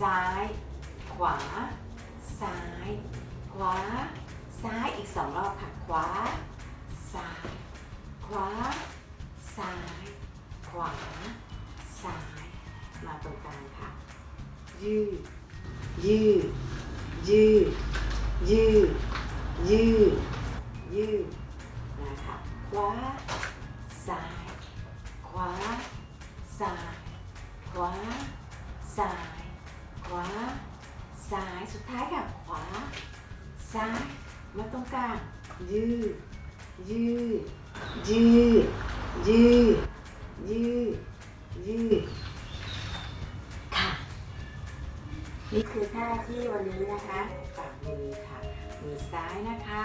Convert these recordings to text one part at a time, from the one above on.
ซ้าย ขวา ซ้าย ขวา ซ้ายอีกสองรอบค่ะ ขวา ซ้าย ขวา ซ้าย ขวา ซ้าย มาตรงกลางค่ะ ยืด ยืด ยืด ยืด ยืด ยืด นะคะ ขวา ซ้าย ขวา ซ้าย ขวา ซ้าย ขวา ซ้าย สุดท้ายค่ะ ขวา ซ้าย มาตรงกลาง ยืด ยืด ยืด ยืด ยืด ยืด ค่ะ นี่คือท่าที่วันนี้นะคะฝ่ามือค่ะ มือซ้ายนะคะ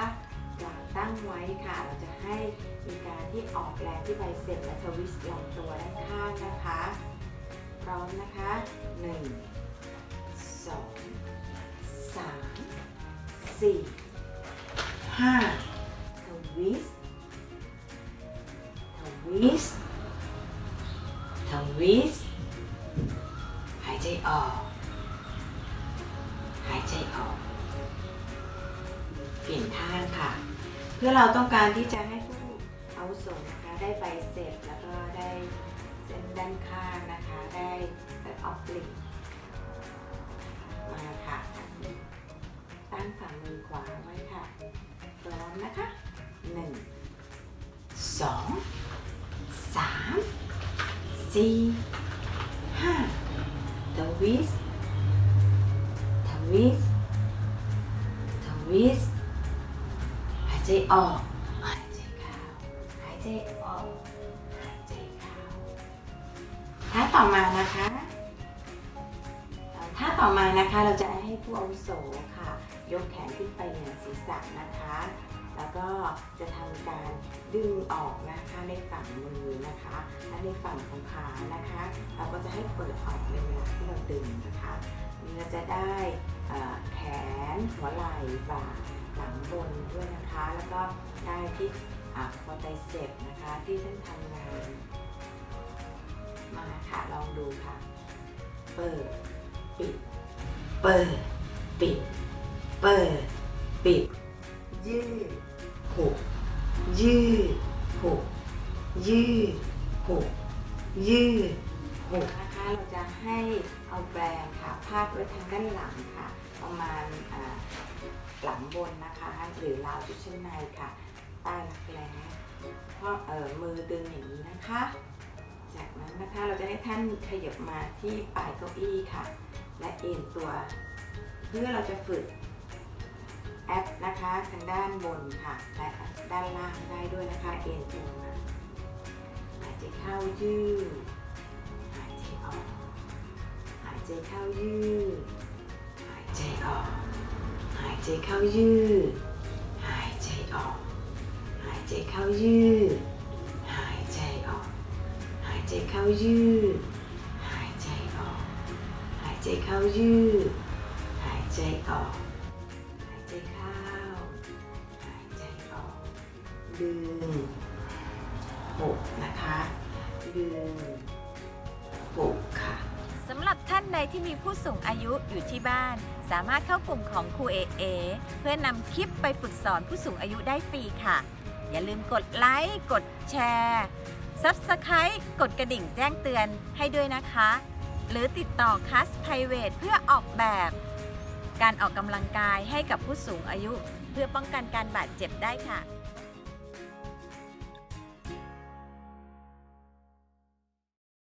วางตั้งไว้ค่ะ เราจะให้มีการที่ออกแรงที่ไบเซ็ปและทวิสต์ลำตัวด้านข้างนะคะ พร้อมนะคะ 1 2 3 4 5ทวิสต์ทวิสต์ทวิสหายใจออก หายใจออก เปลี่ยนท่าค่ะ เพื่อเราต้องการที่จะให้ผู้เอาวุโสนะคะได้ใบเสร็จแล้วก็ได้เส้นด้านข้างนะคะ ได้แบบออฟฟลิก หนึ่งสองสามสี่ห้าทวิสทวิสทวิสหายใจออกหายใจเข้าหายใจออกหายใจเข้าท่าต่อมานะคะท่าต่อมานะคะเราจะให้ผู้อาวุโสค่ะ ยกแขนขึ้นไปเหนือศีรษะนะคะ แล้วก็จะทำการดึงออกนะคะในฝั่งมือนะคะและในฝั่งของขานะคะ เราก็จะให้เปิดออกในเวลาที่เราดึงนะคะเราจะได้แขนหัวไหล่บ่าหลังบนด้วยนะคะ แล้วก็ได้ที่คอไตเซปนะคะที่ท่านทำงานมาค่ะลองดูค่ะ เปิด ปิด เปิด ปิด เปิด ปิด ยืดหุบยืดหุบยืดหุบยืดหุบนะคะเราจะให้เอาแบรนด์ค่ะพาดไว้ทางด้านหลังค่ะ ประมาณหลังบนนะคะ หรือราวชุดชั้นในค่ะใต้รักแร้เพราะเออมือดึงอย่างนี้นะคะ จากนั้นนะคะเราจะให้ท่านขยับมาที่ปลายเก้าอี้ค่ะ และเอ็นตัว เพื่อเราจะฝึก แอปนะคะทางด้านบนค่ะและด้านล่างได้ด้วยนะคะเอ็นตัวมาหายใจเข้ายืดหายใจออกหายใจเข้ายืดหายใจออกหายใจเข้ายืดหายใจออกหายใจเข้ายืดหายใจออกหายใจเข้ายืดหายใจออกหายใจเข้ายืดหายใจออก ใจเข้า หายใจออก ดึงหกนะคะ ดึงหกค่ะสำหรับท่านใดที่มีผู้สูงอายุอยู่ที่บ้าน สามารถเข้ากลุ่มของครูเอเอเพื่อนำคลิปไปฝึกสอนผู้สูงอายุได้ฟรีค่ะ อย่าลืมกดไลค์ กดแชร์ Subscribe กดกระดิ่งแจ้งเตือนให้ด้วยนะคะ หรือติดต่อคัส Private เพื่อออกแบบ การออกกำลังกายให้กับผู้สูงอายุ เพื่อป้องกันการบาดเจ็บได้ค่ะ